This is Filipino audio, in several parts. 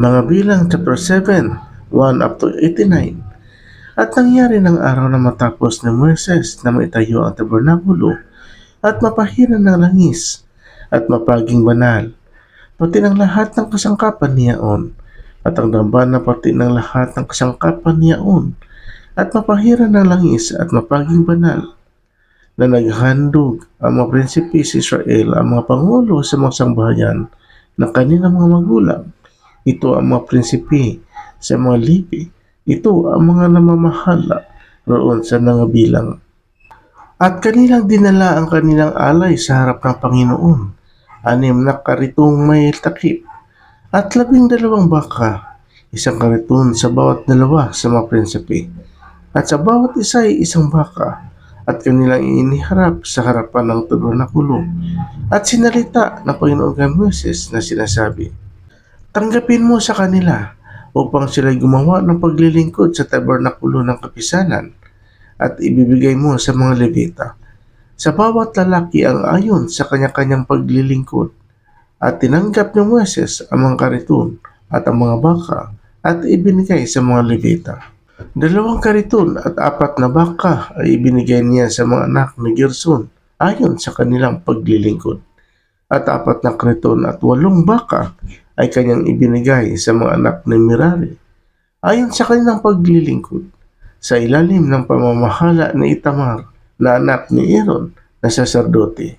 Mga bilang chapter 7, 1 up to 89. At nangyari ng araw na matapos ni Moises na maitayo ang tabernakulo at mapahiran ng langis at mapaging banal, pati ng lahat ng kasangkapan niyaon at ang dambana pati ng lahat ng kasangkapan niyaon at mapahiran ng langis at mapaging banal na naghandog ang mga prinsipi Israel, ang mga pangulo sa mga sangbahayan ng kanilang mga magulang. Ito ang mga prinsipi sa mga lipi. Ito ang mga namamahala roon sa nangabilang. At kanilang dinala ang kanilang alay sa harap ng Panginoon. Anim na karitong may takip at labing dalawang baka, isang kariton sa bawat dalawa sa mga prinsipi. At sa bawat isa ay isang baka at kanilang iniharap sa harapan ng tabernakulo. At sinalita ng Panginoon kay Moses na sinasabi, Tanggapin mo sa kanila upang sila'y gumawa ng paglilingkod sa tabernakulo ng kapisanan at ibibigay mo sa mga Levita. Sa bawat lalaki ang ayon sa kanya-kanyang paglilingkod at tinanggap ni Moses ang mga kariton at ang mga baka at ibinigay sa mga Levita. Dalawang kariton at apat na baka ay ibinigay niya sa mga anak ni Gerson ayon sa kanilang paglilingkod. At apat na kariton at walong baka ay kanyang ibinigay sa mga anak ni Merari ayon sa kanilang paglilingkod sa ilalim ng pamamahala ni Itamar na anak ni Aaron na saserdote.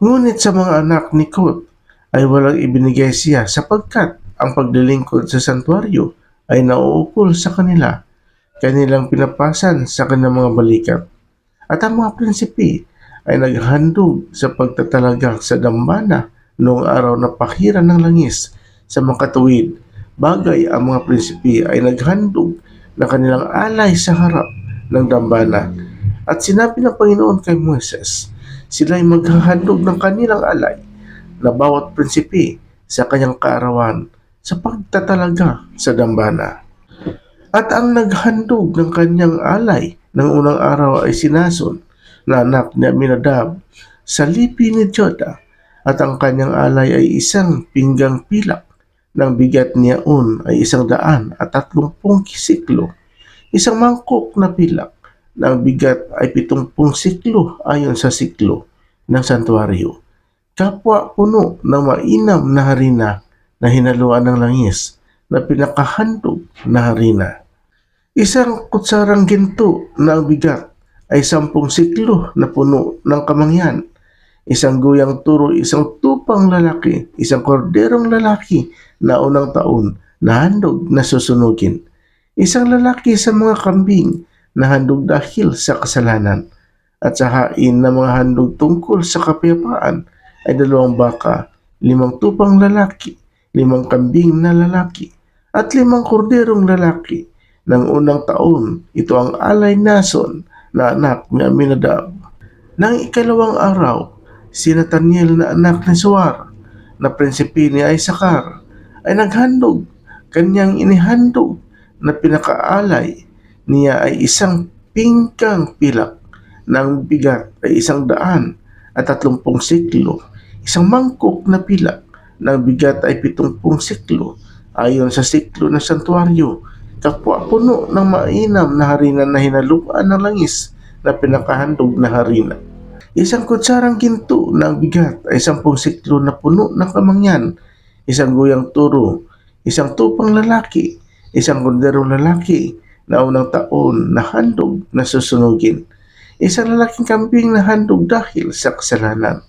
Ngunit sa mga anak ni Kot ay walang ibinigay siya sapagkat ang paglilingkod sa santuaryo ay nauukol sa kanila kanilang pinapasan sa kanilang mga balikat. At ang mga prinsipi ay naghandog sa pagtatalaga sa dambana noong araw na pahiran ng langis sa mga katuwid. Bagay ang mga prinsipi ay naghandog na kanilang alay sa harap ng dambana. At sinabi ng Panginoon kay Moises, sila ay maghahandog ng kanilang alay na bawat prinsipi sa kanyang kaarawan sa pagtatalaga sa dambana. At ang naghandog ng kanyang alay ng unang araw ay sinason na anak ni Aminadab sa lipi ni Joda at ang kanyang alay ay isang pinggang pilak ng bigat niyaon ay isang daan at tatlumpung siklo. Isang mangkok na pilak ng bigat ay pitungpung siklo ayon sa siklo ng santuaryo. Kapwa puno ng mainam na harina na hinaluan ng langis na pinakahandog na harina. Isang kutsarang ginto na ang bigat ay sampung siklo na puno ng kamangyan. Isang guyang turo, isang tupang lalaki, isang korderong lalaki na unang taon na handog na susunugin. Isang lalaki sa mga kambing na handog dahil sa kasalanan. At sa hain na mga handog tungkol sa kapayapaan ay dalawang baka, limang tupang lalaki, limang kambing na lalaki, at limang korderong lalaki ng unang taon. Ito ang alay nason na anak ni Aminadab. Nang ikalawang araw, si Nathaniel na anak ni Suar na prinsipi ni Isakar ay naghandog. Kanyang inihandog na pinakaalay niya ay isang pingkang pilak ng bigat ay isang daan at tatlumpong siklo. Isang mangkok na pilak ng bigat ay pitungpong siklo ayon sa siklo ng santuaryo kapwa puno ng mainam na harina na hinaluan ng langis na pinakahandog na harina. Isang kutsarang ginto na bigat ay sampung siklo na puno ng kamangyan, isang guyang turo, isang tupang lalaki, isang kunderong lalaki na unang taon na handog na susunugin, isang lalaking kambing na handog dahil sa kasalanan,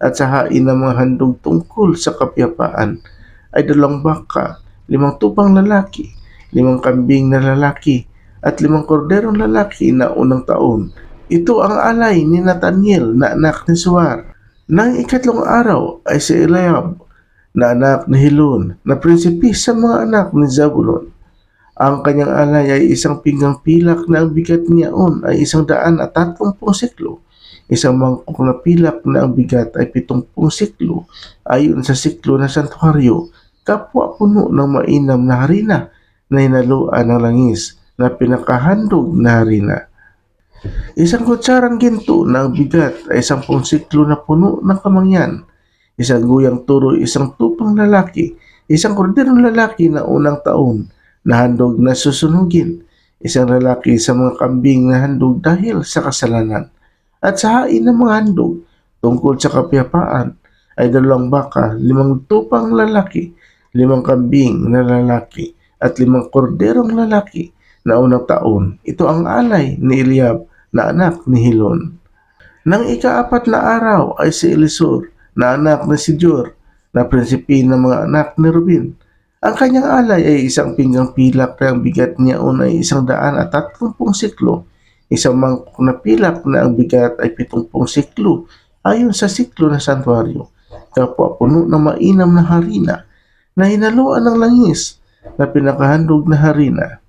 at sa hain ng mga handog tungkol sa kapyapaan ay dalawang baka, limang tupang lalaki, limang kambing na lalaki, at limang korderong lalaki na unang taon. Ito ang alay ni Nathaniel na anak ni Suar. Nang ikatlong araw ay si Eliab na anak ni Hilon na prinsipi sa mga anak ni Zabulon. Ang kanyang alay ay isang pinggang pilak na ang bigat niyaon ay isang daan at tatlongpong siklo. Isang mangkok na pilak na ang bigat ay pitongpong siklo ayon sa siklo ng santuaryo. Kapwa puno ng mainam na harina na hinaluan ng langis na pinakahandog na harina. Isang kutsarang ginto na bigat ay sampung siklo na puno ng kamangyan. Isang guyang turo, isang tupang lalaki, isang korderong lalaki na unang taon na handog na susunugin, isang lalaki sa mga kambing na handog dahil sa kasalanan, at sa hain ng mga handog tungkol sa kapayapaan ay dalawang baka, limang tupang lalaki, limang kambing na lalaki, at limang korderong lalaki na unang taon. Ito ang alay ni Eliab na anak ni Hilon. Nang ikaapat na araw ay si Elisur na anak ni si Jor na prinsipi ng mga anak ni Rubin. Ang kanyang alay ay isang pinggang pilak na ang bigat niya ay isang daan at tatlumpung siklo. Isang mangkok na pilak na ang bigat ay pitungpong siklo ayon sa siklo ng santuario. Kapwa puno ng mainam na harina na hinaluan ng langis na pinakahandog na harina.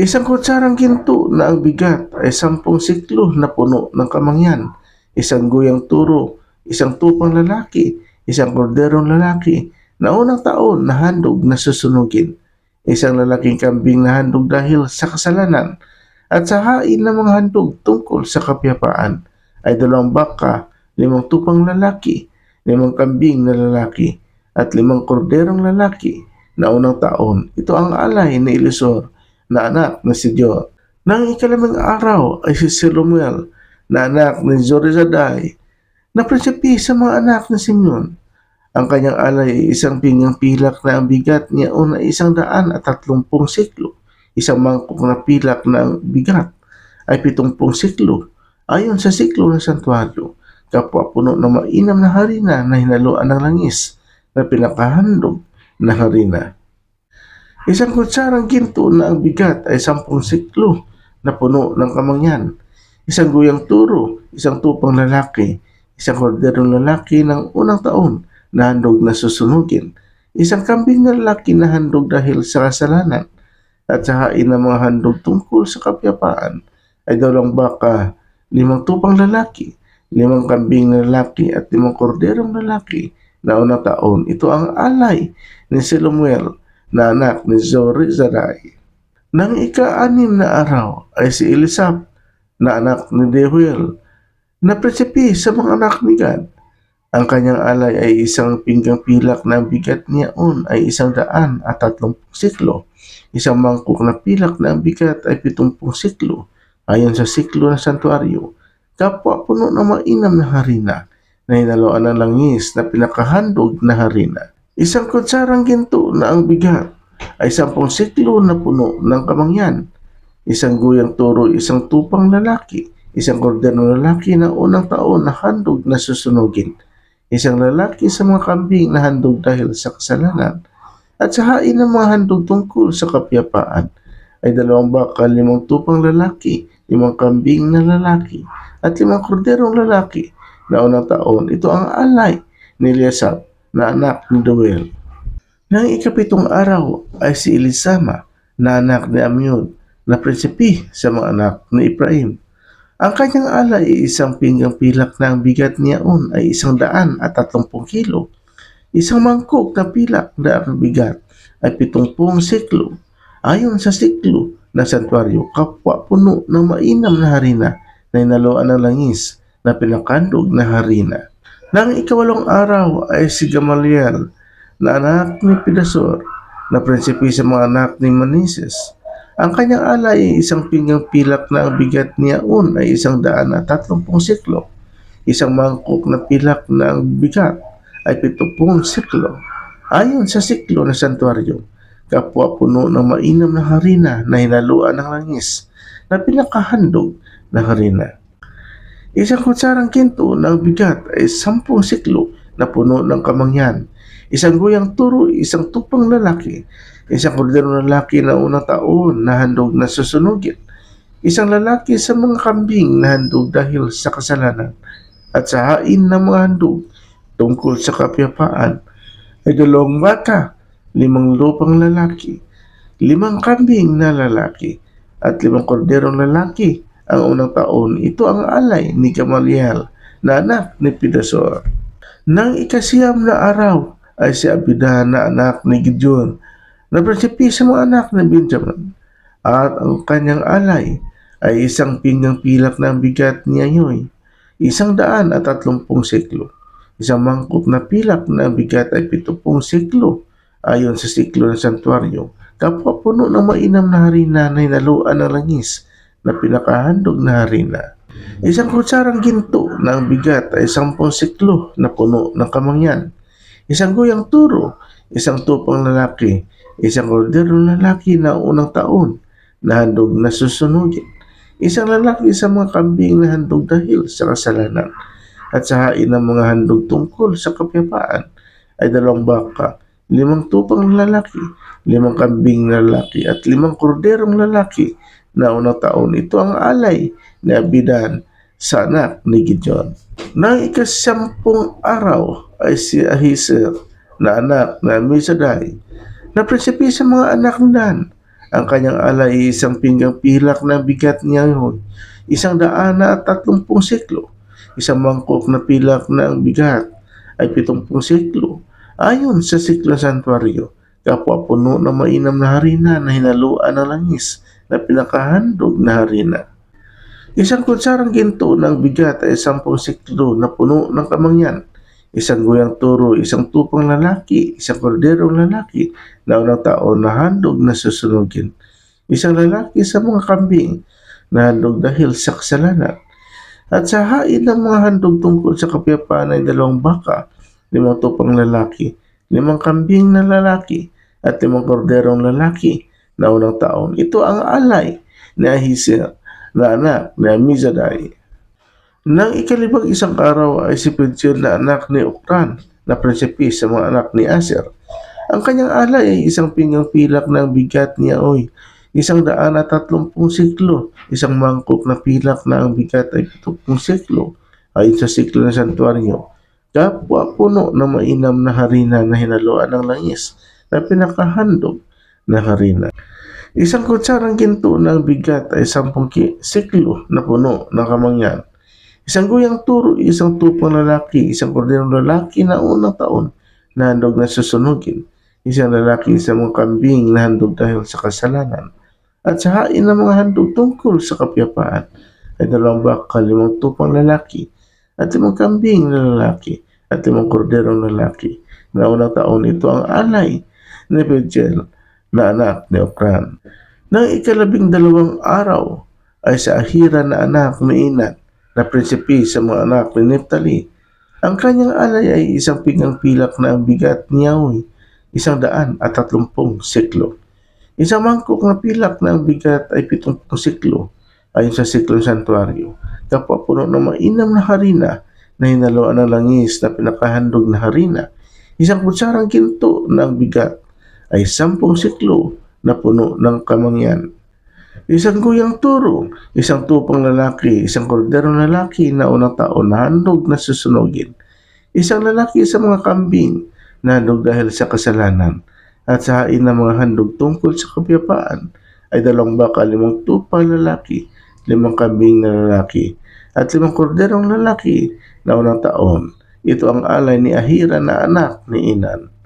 Isang kutsarang ginto na ang bigat ay sampung siklo na puno ng kamangyan. Isang guyang turo, isang tupang lalaki, isang korderong lalaki na unang taon na handog na susunugin. Isang lalaking kambing na handog dahil sa kasalanan at sa hain ng mga handog tungkol sa kapyapaan ay dalawang baka, limang tupang lalaki, limang kambing na lalaki, at limang korderong lalaki na unang taon. Ito ang alay ni Elisor na anak ni si Jor. Nang ikalamang araw ay si Silomuel na anak ni Zorizadai na prinsipi sa mga anak ni Simeon. Ang kanyang alay ay isang pingang pilak na ang bigat niya ay isang daan at tatlumpung siklo. Isang mangkok na pilak na ang bigat ay pitungpung siklo. Ayon sa siklo ng santuaryo, kapwa puno ng mainam na harina na hinaluan ng langis na pinakahandog na harina. Isang kutsarang ginto na ang bigat ay sampung siklo na puno ng kamangyan. Isang guyang turo, isang tupang lalaki, isang korderong lalaki ng unang taon na handog na susunugin, isang kambing na lalaki na handog dahil sa kasalanan, at sa hain ng mga handog tungkol sa kapyapaan ay dalawang baka, limang tupang lalaki, limang kambing na lalaki at limang korderong lalaki na unang taon. Ito ang alay ni Silomuel na anak ni Zorizarai. Nang ika-anim na araw ay si Elisab na anak ni Dehuel na prinsipi sa mga anak ni Gad. Ang kanyang alay ay isang pinggang pilak na bigat niyaon ay isang daan at tatlumpung siklo. Isang mangkok na pilak na bigat ay pitumpung siklo. Ayon sa siklo ng santuaryo, kapwa puno ng mainam na harina na hinaluan ng langis na pinakahandog na harina. Isang kutsarang ginto na ang bigat ay sampung siklo na puno ng kamangyan. Isang guyang turo, isang tupang lalaki, isang korderong lalaki na unang taon na handog na susunugin. Isang lalaki sa mga kambing na handog dahil sa kasalanan at sa hain ng mga handog tungkol sa kapyapaan ay dalawang baka, limang tupang lalaki, limang kambing na lalaki, at limang korderong lalaki na unang taon. Ito ang alay ni Eliasab na anak ni Doel. Nang ikapitong araw ay si Elisama na anak ni Amyud na prinsipi sa mga anak ni Ephraim. Ang kanyang alay ay isang pinggang pilak na ang bigat niyaon ay isang daan at tatlumpung kilo. Isang mangkok na pilak na ang bigat ay pitungpung siklo. Ayon sa siklo ng santuaryo, kapwa puno ng mainam na harina na inaluan ng langis na pinakandog na harina. Nang ikawalong araw ay si Gamaliel na anak ni Pedasor na prinsipi sa mga anak ni Manises. Ang kanyang alay ay isang pinggang pilak na ang bigat niyaon ay isang daan at tatlumpung siklo. Isang mangkok na pilak na ang bigat ay pitupung siklo. Ayon sa siklo ng santuaryo, kapwa puno ng mainam na harina na hinaluan ng langis na pinakahandog na harina. Isang kutsarang kinto ang bigat ay sampung siklo na puno ng kamangyan. Isang guyang turo, isang tupang lalaki, isang korderong lalaki na unang taon na handog na susunugin. Isang lalaki sa mga kambing na handog dahil sa kasalanan at sa hain ng mga handog tungkol sa kapyapaan ay dalawang baka, limang lupang lalaki, limang kambing na lalaki, at limang korderong lalaki ang unang taon. Ito ang alay ni Gamaliel na anak ni Pedasor. Nang ikasiyam na araw ay si Abida na anak ni Gideon na prinsipi sa mga anak ni Benjamin at ang kanyang alay ay isang pinggang pilak ang bigat niya yoy, isang daan at tatlumpung siklo. Isang mangkok na pilak na bigat ay pitupong siklo. Ayon sa siklo ng santuario, kapwa puno ng mainam na harina na hinaluan ng langis na pinakahandog na harina. Isang kutsarang ginto na bigat ay sampung siklo na puno ng kamangyan. Isang guyang turo, isang tupang lalaki, isang korderong lalaki na unang taon na handog na susunugin. Isang lalaki sa mga kambing na handog dahil sa kasalanan at sa hain ng mga handog tungkol sa kapayapaan ay dalawang baka, limang tupang lalaki, limang kambing lalaki at limang korderong lalaki na taon. Ito ang alay ni Abidan sa anak ni Gideon. Nang ikasampung araw ay si Ahiser na anak na Misaday na prinsipi sa mga anak ni Dan. Ang kanyang alay ay isang pinggang pilak na bigat niya yun, isang daan na at tatlumpung siklo, isang mangkok na pilak na ang bigat ay pitumpung siklo. Ayon sa siklo santuario, kapwa puno ng mainam na harina na hinaluan ng langis na pinakahandog na harina. Isang kutsarang ginto ng bigat ay sampung siklo na puno ng kamangyan. Isang guyang turo, isang tupang lalaki, isang korderong lalaki na unang taon na handog na susunugin. Isang lalaki sa mga kambing na handog dahil sa kasalanan. At sa hain ng mga handog tungkol sa kapayapaan ay dalawang baka, limang tupang lalaki, limang kambing na lalaki, at limang korderong lalaki na unang taon. Ito ang alay ni Ahisir na anak ni Amizadai. Nang ikalibang isang araw ay si Pedjel na anak ni Ukran na prinsipi sa mga anak ni Aser. Ang kanyang alay ay isang pinggang pilak ng bigat ni Aoy, isang daan at tatlumpung siklo, isang mangkok na pilak na ang bigat ay pitumpung siklo, ayon sa siklo ng santuario. Kapwa puno na mainam na harina na hinaluan ng langis na pinakahandog na harina. Isang kutsarang ginto na ang bigat ay sampung siklo na puno ng kamangyan. Isang guyang turo, isang tupang lalaki, isang korderong lalaki na unang taon na handog na susunugin. Isang lalaki sa mga kambing na handog dahil sa kasalanan. At sa hain ng mga handog tungkol sa kapyapaan ay dalawang baka, limang tupang lalaki, at limang kambing na lalaki, at limang korderong lalaki. Na unang taon ito ang alay ni Pedjel na anak ni Okran. Nang ikalabing dalawang araw ay sa Ahira na anak ni Inan na prinsipi sa mga anak ni Neptali. Ang kanyang alay ay isang pinggang pilak na ang bigat niyaoy, isang daan at tatlumpung siklo. Isang mangkok na pilak na ang bigat ay pitumpung siklo ayon sa siklo ng santuario. Kapwa puno ng mainam na harina na hinaluan ng langis na pinakahandog na harina. Isang kutsarang ginto na ang bigat ay sampung siklo na puno ng kamangyan. Isang guyang turo, isang tupang lalaki, isang korderong lalaki na unang taon na handog na susunugin. Isang lalaki sa mga kambing na handog dahil sa kasalanan at sa hain ng mga handog tungkol sa kapayapaan ay dalawang baka, limang tupang lalaki, limang kambing na lalaki, at limang korderong lalaki na unang taon. Ito ang alay ni Ahira na anak ni Inan.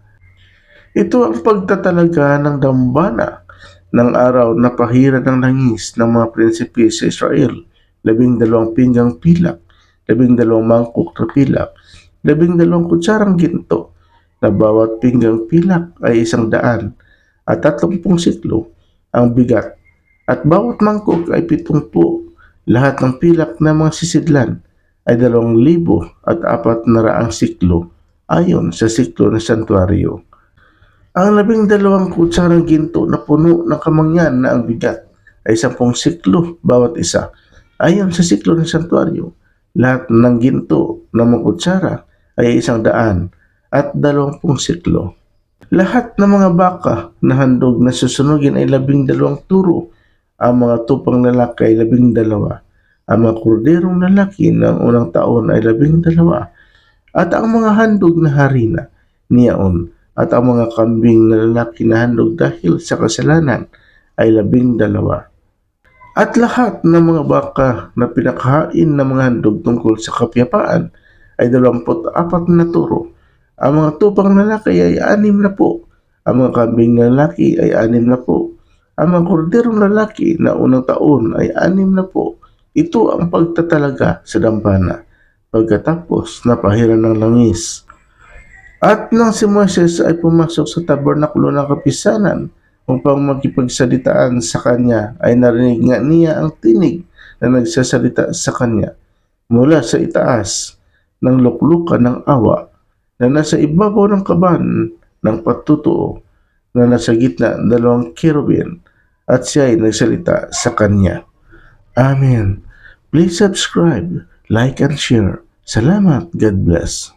Ito ang pagtatalaga ng dambana ng araw na pahira ng langis ng mga prinsipe sa Israel. Labing dalawang pinggang pilak, labing dalawang mangkok na pilak, labing dalawang kutsarang ginto, na bawat pinggang pilak ay isang daan at tatlumpung siklo ang bigat at bawat mangkok ay pitumpu. Lahat ng pilak na mga sisidlan ay dalawang libo at apat na raang siklo ayon sa siklo ng santuario. Ang labing dalawang kutsarang ginto na puno ng kamangyan na ang bigat ay sampung siklo bawat isa. Ayon sa siklo ng santuario, lahat ng ginto na mga kutsara ay isang daan at dalawampung siklo. Lahat ng mga baka na handog na susunugin ay labing dalawang turo. Ang mga tupang lalaki ay labing dalawa. Ang mga korderong lalaki ng unang taon ay labing dalawa. At ang mga handog na harina niyaon at ang mga kambing na lalaki na handog dahil sa kasalanan ay labing dalawa. At lahat ng mga baka na pinakahain ng mga handog tungkol sa kapyapaan ay dalawamput apat na turo. Ang mga tupang lalaki ay anim na po. Ang mga kambing lalaki ay anim na po. Ang mga korderong lalaki na unang taon ay anim na po. Ito ang pagtatalaga sa dambana pagkatapos na pahiran ng langis. At nang si Moses ay pumasok sa tabernakulo ng kapisanan upang makipagsalitaan sa kanya, ay narinig nga niya ang tinig na nagsasalita sa kanya mula sa itaas ng luklukan ng awa na nasa ibabaw ng kaban ng patutuo na nasa gitna ng dalawang kerubin at siya ay nagsalita sa kanya. Amen. Please subscribe, like, and share. Salamat. God bless.